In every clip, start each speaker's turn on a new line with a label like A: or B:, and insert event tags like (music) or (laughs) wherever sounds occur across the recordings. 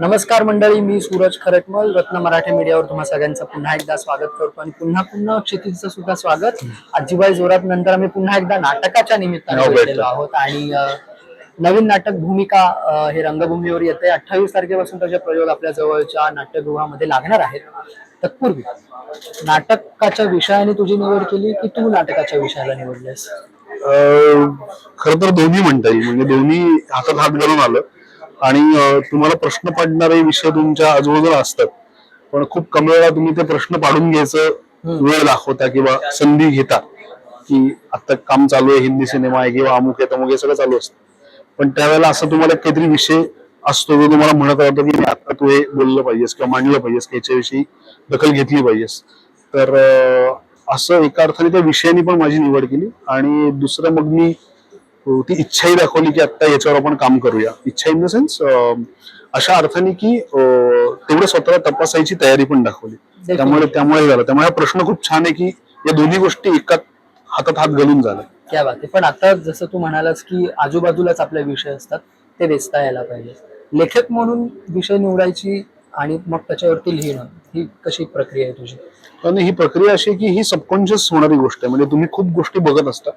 A: नमस्कार मंडळी मी सूरज खरटमल रत्न मराठी मीडियावर तुम्हा सगळ्यांचं पुन्हा एकदा स्वागत करतो आणि पुन्हा पुन्हा क्षितिजचं सुद्धा स्वागत. आजीबाई जोरात नंतर आम्ही पुन्हा एकदा नाटकाच्या निमित्ताने
B: हो,
A: भेटलेलो
B: भेटलो.
A: आहोत आणि नवीन नाटक भूमिका हे रंगभूमीवर येते अठ्ठावीस तारखेपासून त्याचे प्रयोग आपल्या जवळच्या नाट्यगृहामध्ये लागणार आहेत. तत्पूर्वी नाटकाच्या विषयाने तुझी निवड केली की तू नाटकाच्या विषयाला निवडलेस?
B: खर तर दोन्ही म्हणता येईल. म्हणजे दोन्ही हातात हात घालून आलं. आणि तुम्हाला प्रश्न पाडणारे विषय तुमच्या आजूबाजूला असतात. पण खूप कमी वेळा तुम्ही ते प्रश्न पाडून घ्यायचं वेळ दाखवता किंवा संधी घेता की आता काम चालू आहे हिंदी सिनेमा आहे किंवा अमुक आहे तमुक हे सगळं चालू असतं. पण त्यावेळेला असं तुम्हाला काहीतरी विषय असतो जो तुम्हाला म्हणत राहतो की आता तू हे बोललं पाहिजेस किंवा मांडलं पाहिजेस याच्याविषयी दखल घेतली पाहिजेस. तर असं एका अर्थाने त्या विषयाने पण माझी निवड केली आणि दुसरं मग मी ती इच्छाही दाखवली की आता याच्यावर आपण काम करूया. इच्छा इन द सेन्स अशा अर्थाने की तेवढं स्वतःला तपासायची तयारी पण दाखवली. त्यामुळे त्यामुळे झालं. त्यामुळे हा प्रश्न खूप छान आहे की या दोन्ही गोष्टी एका हातात हात घालून झाल्या.
A: क्या बात पण आता जसं तू म्हणालास की आजूबाजूलाच आपले विषय असतात ते वेचता यायला पाहिजे. लेखक म्हणून विषय निवडायची आणि मग त्याच्यावरती लिहिणं ही कशी प्रक्रिया आहे तुझी?
B: आणि ही प्रक्रिया अशी आहे की ही सबकॉन्शियस होणारी गोष्ट आहे. म्हणजे तुम्ही खूप गोष्टी बघत असता.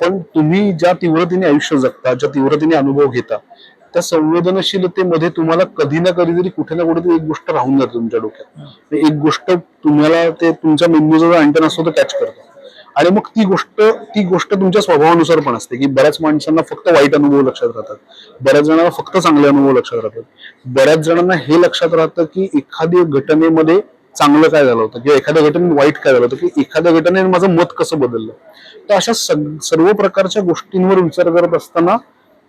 B: पण तुम्ही ज्या तीव्रतेने आयुष्य जगता ज्या तीव्रतेने अनुभव घेता त्या संवेदनशीलतेमध्ये तुम्हाला कधी ना कधीतरी कुठे ना कुठेतरी एक गोष्ट राहून जाते तुमच्या डोक्यात. एक गोष्ट तुम्हाला ते तुमच्या मेंदूचा जो अँटन असतो तो कॅच करतो. आणि मग ती गोष्ट ती गोष्ट तुमच्या स्वभावानुसार पण असते की बऱ्याच माणसांना फक्त वाईट अनुभव लक्षात राहतात. बऱ्याच जणांना फक्त चांगले अनुभव लक्षात राहतात. बऱ्याच जणांना हे लक्षात राहतं की एखाद्या घटनेमध्ये चांगलं काय झालं होतं किंवा एखाद्या घटनेत वाईट काय झालं होतं की एखाद्या घटनेने माझं मत कसं बदललं. तर अशा सग- सर्व प्रकारच्या गोष्टींवर विचार करत असताना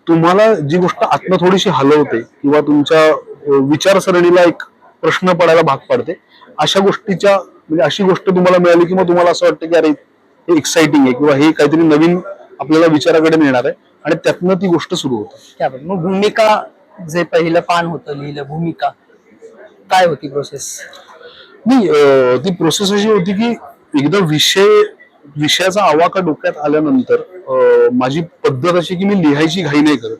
B: तुम्हाला जी गोष्ट आत्म थोडीशी हलवते किंवा तुमच्या विचारसरणीला एक प्रश्न पडायला भाग पाडते अशा गोष्टीच्या म्हणजे अशी गोष्ट तुम्हाला मिळाली की मग तुम्हाला असं वाटतं की अरे हे एक्साइटिंग आहे किंवा हे काहीतरी नवीन आपल्याला विचाराकडे नेणार आहे. आणि त्यातनं ती गोष्ट सुरू होते.
A: मग भूमिका जे पहिलं पान होतं लिहिलं भूमिका काय होती प्रोसेस
B: नाही अं, ती प्रोसेस अशी होती की एकदा विषय विषयाचा आवाका डोक्यात आल्यानंतर अं, माझी पद्धत अशी की मी लिहायची घाई नाही करत.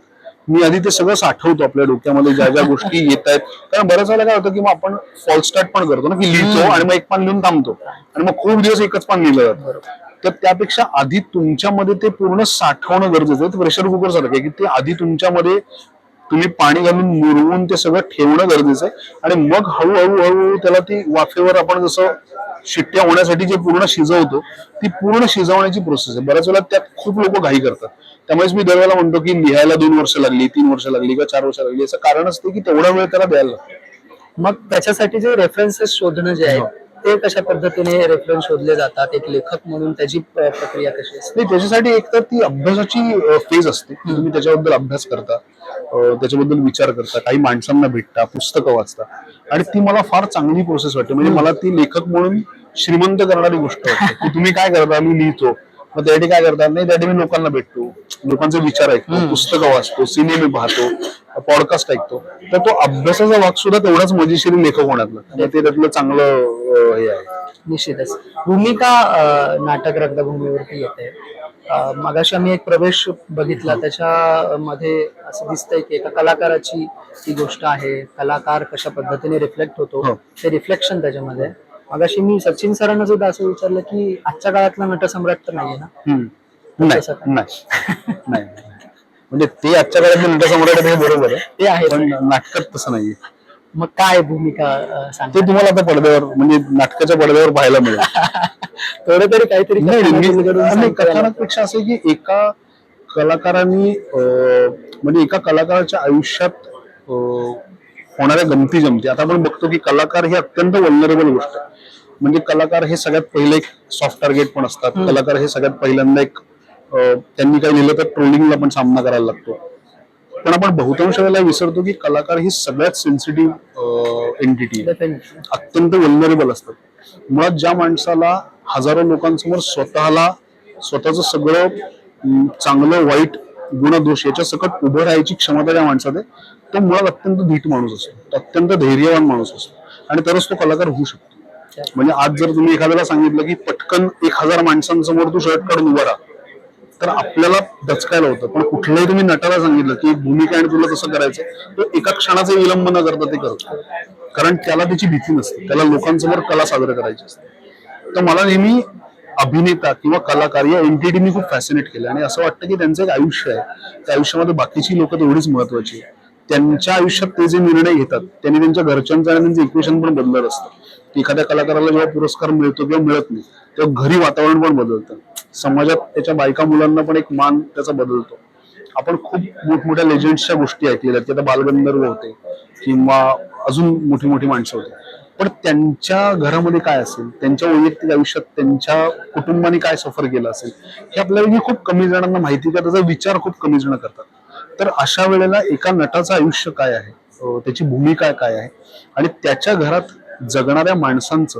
B: मी आधी ते सगळं साठवतो आपल्या डोक्यामध्ये ज्या ज्या गोष्टी येत आहेत. कारण बऱ्याच वेळेला काय होतं की मग आपण फॉल स्टार्ट पण करतो ना की लिहितो आणि मग एक पान लिहून थांबतो. आणि मग खूप दिवस एकच पान लिहिलं जातं. तर त्यापेक्षा आधी तुमच्यामध्ये ते पूर्ण साठवणं गरजेचं आहे. प्रेशर कुकर सारखं की ते आधी तुमच्यामध्ये तुम्ही पाणी घालून मुरवून ते सगळं ठेवणं गरजेचं आहे. आणि मग हळूहळू हळूहळू त्याला ती वाफेवर आपण जसं शिट्ट्या होण्यासाठी जे पूर्ण शिजवतो ती पूर्ण शिजवण्याची प्रोसेस आहे. बऱ्याच वेळा त्यात खूप लोक घाई करतात. त्यामुळेच मी दरवेळेला म्हणतो की लिहायला दोन वर्ष लागली तीन वर्ष लागली किंवा चार वर्ष लागली. याचं कारण असते की तेवढा वेळ त्याला द्यायला लागतो.
A: मग त्याच्यासाठी जे रेफरन्सेस शोधणं जे आहे ते कशा पद्धतीने रेफरन्स शोधले जातात एक लेखक म्हणून त्याची प्रक्रिया कशी असते?
B: नाही त्याच्यासाठी एक तर ती अभ्यासाची फेज असते. तुम्ही त्याच्याबद्दल अभ्यास करता त्याच्याबद्दल विचार करता काही माणसांना भेटता पुस्तकं वाचता. आणि ती मला फार चांगली प्रोसेस वाटते. म्हणजे मला ती लेखक म्हणून श्रीमंत करणारी गोष्ट वाटते. की तुम्ही काय करता? मी लिहितो. मग त्यासाठी काय करतात नाही त्यासाठी मी लोकांना भेटतो. लोकांचे विचार ऐकतो पुस्तकं वाचतो सिनेमे पाहतो पॉडकास्ट ऐकतो. तर तो अभ्यासाचा भाग सुद्धा तेवढाच मजेशीर लेखक होण्यातला आणि ते त्यातलं चांगलं हे आहे.
A: निश्चितच. भूमिका अं, नाटक रंगभूमीवरती येते. अं, मगाशी आम्ही एक प्रवेश बघितला. त्याच्यामध्ये असं दिसतंय की एका कलाकाराची ती गोष्ट आहे. कलाकार कशा पद्धतीने रिफ्लेक्ट होतो.
B: हो.
A: ते रिफ्लेक्शन त्याच्यामध्ये. आहे. मगाशी मी सचिन सरांना सुद्धा असं विचारलं की आजच्या काळातला नटसम्राट तर नाहीये ना?
B: हम्म. नाही.
A: काय?
B: नाही. नाही. म्हणजे ते आजच्या काळात नट सम्राट हे बरोबर आहे.
A: ते आहे.
B: पण नाटकात तसं नाहीये.
A: मग काय भूमिका अं,
B: ते
A: सांगते
B: तुम्हाला आता पडद्यावर म्हणजे नाटकाच्या पडद्यावर पाहायला मिळेल. (laughs)
A: थोडं तरी काहीतरी
B: नाही
A: सांगता
B: कथानकपेक्षा असं की एका कलाकारांनी म्हणजे एका कलाकाराच्या आयुष्यात होणाऱ्या गमती जमती. आता आपण बघतो की कलाकार ही अत्यंत वल्नरेबल गोष्ट आहे. म्हणजे कलाकार हे सगळ्यात पहिले एक सॉफ्ट टार्गेट पण असतात. कलाकार हे सगळ्यात पहिल्यांदा एक त्यांनी काही लिहिलं तर ट्रोलिंगला पण सामना करायला लागतो. पण आपण बहुतांश वेळेला विसरतो की कलाकार ही सगळ्यात सेन्सिटिव्ह एंटिटी आहे. अत्यंत वल्नरेबल असतात. मुळात ज्या माणसाला हजारो लोकांसमोर स्वतःला स्वतःच सगळं चांगलं वाईट गुणदोष याच्या सकट उभं राहायची क्षमता ज्या माणसात आहे तो मुळात अत्यंत धीट माणूस असतो. तो अत्यंत धैर्यवान माणूस असतो. आणि तरच तो कलाकार होऊ शकतो. म्हणजे आज जर तुम्ही एखाद्याला सांगितलं की पटकन एक हजार माणसांसमोर तू शर्ट काढून उभा राहा. तर आपल्याला दचकायला होतं. पण कुठल्याही तुम्ही नटाला सांगितलं की भूमिका आणि तुला तसं करायचं तो एका क्षणाचा विलंब न करता ते करतो. कारण त्याला त्याची भीती नसते. त्याला लोकांसमोर कला सादर करायची असते. तर मला नेहमी अभिनेता किंवा कलाकार या एंटिटीनी खूप फॅसिनेट केलं आणि असं वाटतं की त्यांचं एक आयुष्य आहे. त्या आयुष्यामध्ये बाकीची लोक तेवढीच महत्वाची आहे त्यांच्या आयुष्यात ते जे निर्णय घेतात त्यांनी त्यांच्या घरच्यांचं आणि त्यांचं इक्वेशन पण बदलत असतं. एखाद्या कलाकाराला जेव्हा पुरस्कार मिळतो किंवा मिळत नाही तेव्हा घरी वातावरण पण बदलतं. समाजात त्याच्या बायका मुलांना पण एक मान त्याचा बदलतो. आपण खूप मोठमोठ्या लेजंड्सच्या गोष्टी ऐकलेल्या आहेत. की आता बालगंधर्व होते किंवा अजून मोठी मोठी माणसं होती. पण त्यांच्या घरामध्ये काय असेल? त्यांच्या वैयक्तिक आयुष्यात त्यांच्या कुटुंबाने काय सफर केलं असेल? हे आपल्याला खूप कमी जणांना माहिती का त्याचा विचार खूप कमी जण करतात. तर अशा वेळेला एका नटाचं आयुष्य काय आहे? त्याची भूमिका काय आहे? आणि त्याच्या घरात जगणाऱ्या माणसांचं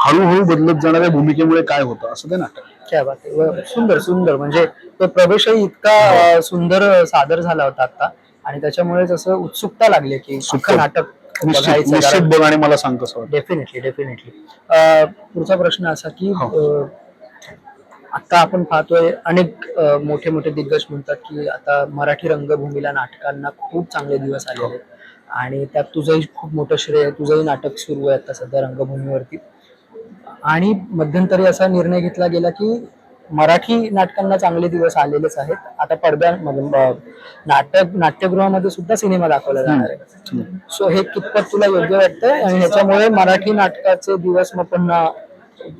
B: हळूहळू बदलत जाणाऱ्या भूमिकेमुळे काय होतं? असं ते नाटक.
A: क्या बात आहे. सुंदर सुंदर. म्हणजे तो प्रवेशही इतका अं, सुंदर सादर झाला होता आता आणि त्याच्यामुळेच असं उत्सुकता लागली की अख्खं
B: सुपर.
A: नाटक
B: निश्चित निश्चित बघ आणि मला सांग कसं वाटतं.
A: डेफिनेटली डेफिनेटली पुढचा प्रश्न असा की
B: हो.
A: अं, आता आपण पाहतोय अनेक मोठे मोठे दिग्गज म्हणतात की आता मराठी रंगभूमीला नाटकांना खूप चांगले दिवस आलेले आहेत. आणि त्यात तुझंही खूप मोठं श्रेय आहे तुझंही नाटक सुरू आहे आता सध्या रंगभूमीवरती. आणि मध्यंतरी असा निर्णय घेतला गेला की मराठी नाटकांना चांगले दिवस आलेलेच आहेत. आता पडद्या नाटक नाट्यगृहामध्ये सुद्धा सिनेमा दाखवला जाणार आहे. सो हे कितपत तुला योग्य वाटतंय? आणि ह्याच्यामुळे मराठी नाटकाचे दिवस मग पुन्हा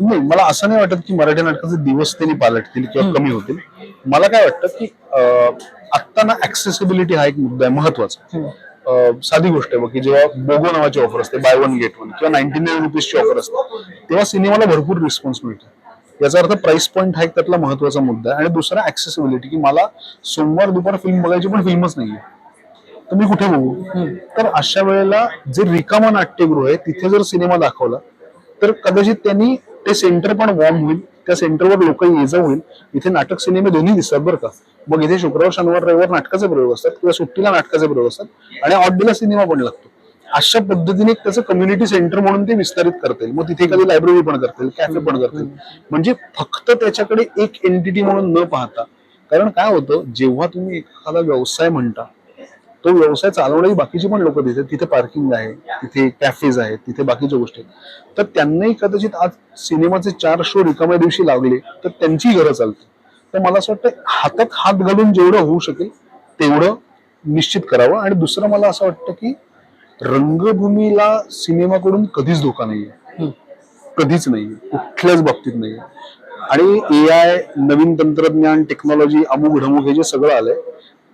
B: नाही मला असं नाही वाटत की मराठी नाटकाचे दिवस त्यांनी पालटतील किंवा कमी होतील. मला काय वाटतं की आत्ता ना ऍक्सेसिबिलिटी हा एक मुद्दा आहे महत्त्वाचा. साधी गोष्ट आहे की जेव्हा बोगो नावाची ऑफर असते बाय वन गेट वन किंवा नाईन्टी नाईन रुपीजची ऑफर असते तेव्हा सिनेमाला भरपूर रिस्पॉन्स मिळतो. याचा अर्थ प्राइस पॉईंट हा एक त्यातला महत्त्वाचा मुद्दा आहे. आणि दुसरा ऍक्सेसिबिलिटी की मला सोमवार दुपार फिल्म बघायची पण फिल्मच नाहीये. तर मी कुठे बघू? तर अशा वेळेला जे रिकामा नाट्यगृह आहे तिथे जर सिनेमा दाखवला तर कदाचित त्यांनी ते सेंटर पण वॉर्म होईल. त्या सेंटरवर लोक ये जा होईल इथे नाटक सिनेमे दोन्ही दिसतात बरं का. मग इथे शुक्रवार शनिवार रविवार नाटकाचे प्रयोग असतात किंवा सुट्टीला नाटकाचे प्रयोग असतात आणि ऑड सिनेमा पण लागतो. अशा पद्धतीने त्याचं कम्युनिटी सेंटर म्हणून ते विस्तारित करतील मग तिथे एखादी लायब्ररी पण करतील कॅफे पण करतील म्हणजे फक्त त्याच्याकडे एक एंटिटी म्हणून न पाहता कारण काय होतं जेव्हा तुम्ही एखादा व्यवसाय म्हणता तो व्यवसाय चालवणारी बाकीची पण लोक तिथे तिथे पार्किंग आहे तिथे कॅफेज आहेत तिथे बाकीच्या गोष्टी आहेत. तर त्यांनाही कदाचित आज सिनेमाचे चार शो रिकाम्या दिवशी लागले तर त्यांची गरज चालते तर मला असं वाटतं हातात हात घालून जेवढं होऊ शकेल तेवढं निश्चित करावं. आणि दुसरं मला असं वाटतं की रंगभूमीला सिनेमाकडून कधीच धोका नाहीये. कधीच नाहीये. कुठल्याच बाबतीत नाहीये. आणि ए आय नवीन तंत्रज्ञान टेक्नॉलॉजी अमुक ढमुक हे जे सगळं आलंय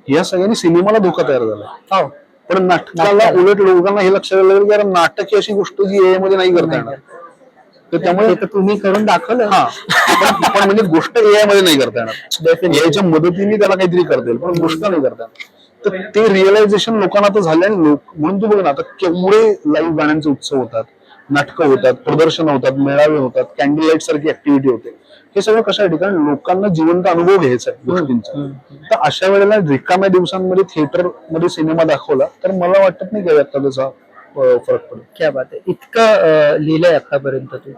B: या सगळ्यांनी सिनेमाला धोका तयार झालाय
A: हो.
B: पण नाटकाला. उलट लोकांना हे लक्षात आलं की नाटक ही अशी गोष्ट जी ए मध्ये नाही करता येणार. तर त्यामुळे
A: तुम्ही करून दाखवलं.
B: हा. पण म्हणजे गोष्ट ए आयमध्ये नाही करता येणार. याच्या मदतीने त्याला काहीतरी करता येईल पण गोष्ट नाही करता येणार. तर ते रिअलायझेशन लोकांना आता झालं आणि लोक म्हणून तू बघ ना आता केवढे लाईव्ह गाण्यांचे उत्सव होतात. नाटकं होतात प्रदर्शन होतात मेळावे होतात कॅन्डल लाइट सारखी ऍक्टिव्हिटी होते. हे सगळं कशासाठी कारण लोकांना जिवंत अनुभव घ्यायचा आहे गोष्टींचा. तर अशा वेळेला रिकाम्या दिवसांमध्ये थिएटरमध्ये सिनेमा दाखवला तर मला वाटत नाही का आता त्याचा फरक पडेल.
A: क्या बात आहे. इतकं लिहिलंय आतापर्यंत तू.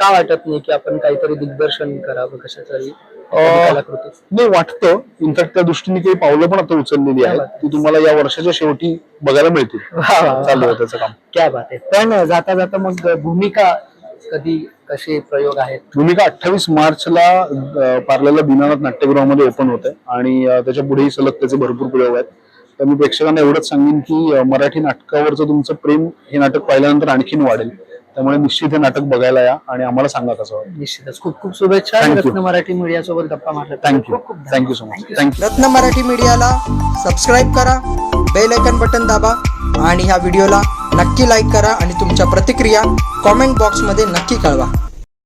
A: का वाटत नाही की आपण काहीतरी दिग्दर्शन करावं कशातरी कलाकृती?
B: नाही वाटतं. इनफॅक्ट त्या दृष्टीने काही पावलं पण आता उचललेली आहेत. ती तुम्हाला या वर्षाच्या शेवटी बघायला मिळतील. चालू आहे त्याचं काम.
A: क्या बात आहे. पण जाता जाता मग भूमिका कधी कसे प्रयोग आहेत?
B: भूमिका अठ्ठावीस मार्चला अं, पार्ल्याला दीनानाथ नाट्यगृहामध्ये ओपन होत आहे आणि त्याच्या पुढेही सलग त्याचे भरपूर प्रयोग आहेत. तर मी प्रेक्षकांना एवढंच सांगेन की मराठी नाटकावरचं तुमचं प्रेम हे नाटक पाहिल्यानंतर आणखीन वाढेल. त्यामुळे निश्चित हे नाटक बघायला या आणि आम्हाला सांगा कसं वाटतं
A: निश्चितच. खूप खूप शुभेच्छा.
B: Thank you.
A: रत्न मराठी मीडिया सोबत गप्पा मारल्या.
B: थँक्यू
A: खूप खूप धन्यवाद.
B: Thank you so much thank you
C: Ratna Marathi मीडियाला सबस्क्राईब करा बेल आयकन बटन दाबा आणि ह्या व्हिडिओला नक्की लाईक करा आणि तुमच्या प्रतिक्रिया कॉमेंट बॉक्समध्ये नक्की कळवा.